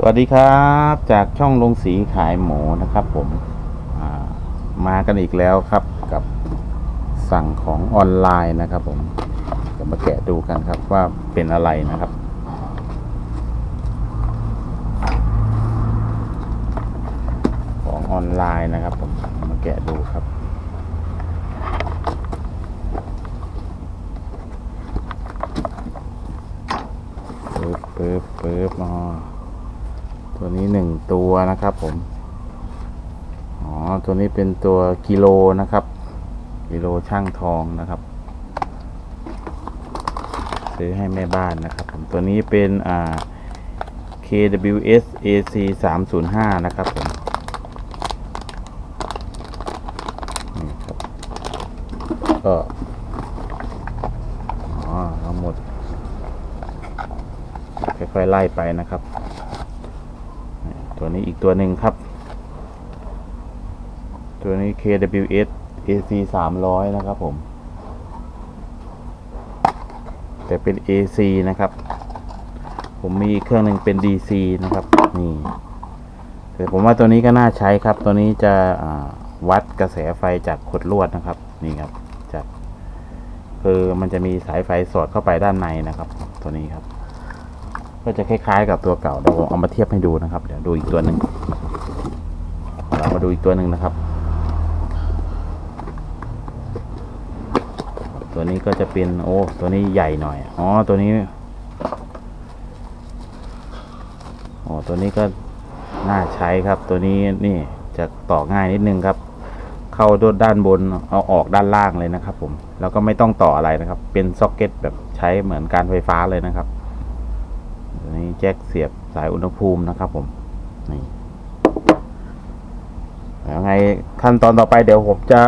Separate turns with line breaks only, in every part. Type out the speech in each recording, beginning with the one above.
สวัสดีครับจากช่องลงสีขายหมูนะครับผมามากันอีกแล้วครับกับสั่งของออนไลน์นะครับผมจะมาแกะดูกันครับว่าเป็นอะไรนะครับ ของออนไลน์นะครับผมมาแกะดูครับปึ๊บปึ๊บปึ๊บอ๋อ ตัวนี้หนึ่งตัวนะครับผม อ๋อ ตัวนี้เป็นตัวกิโลนะครับ กิโลช่างทองนะครับ ซื้อให้แม่บ้านนะครับผม ตัวนี้เป็นอ่า KWS AC 305นะครับผมนี่ครับก็อ๋อทั้งหมดค่อยๆไล่ไปนะครับ ตัวนี้อีกตัวหนึ่งครับ ตัวนี้ KWS AC 300 นะครับผม แต่เป็น AC นะครับ ผมมีเครื่องหนึ่งเป็น DC นะครับ นี่ แต่ผมว่าตัวนี้ก็น่าใช้ครับ ตัวนี้จะวัดกระแสไฟจากขดลวดนะครับ นี่ครับจากคือมันจะมีสายไฟสอดเข้าไปด้านในนะครับ ตัวนี้ครับ ก็จะคล้ายๆ กับตัวเก่าเดี๋ยวเอามาเทียบให้ดูนะครับ เดี๋ยวดูอีกตัวหนึ่งเรามาดูอีกตัวหนึ่งนะครับ ตัวนี้ก็จะเป็นโอ้ตัวนี้ใหญ่หน่อยอ๋อตัวนี้อ๋ตัวนี้ก็น่าใช้ครับตัวนี้นี่จะต่อง่ายนิดนึงครับ เข้าด้านบนเอาออกด้านล่างเลยนะครับ ผมแล้วก็ไม่ต้องต่ออะไรนะครับ เป็นซ็อกเก็ตแบบใช้เหมือนการไฟฟ้าเลยนะครับ แจ็คเสียบสายอุณหภูมินะครับผมนี่แล้วไงขั้นตอนต่อไปเดี๋ยวผมจะ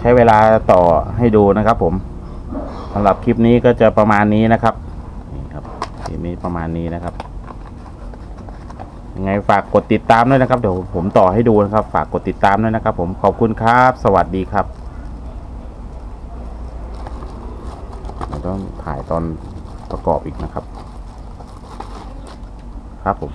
ใช้เวลาต่อให้ดูนะครับผมสำหรับคลิปนี้ก็จะประมาณนี้นะครับนี่ครับคลิปนี้ประมาณนี้นะครับยังไงฝากกดติดตามด้วยนะครับ เดี๋ยวผมต่อให้ดูนะครับ ฝากกดติดตามด้วยนะครับ ผมขอบคุณครับ สวัสดีครับต้องถ่ายตอนประกอบอีกนะครับ ครับผม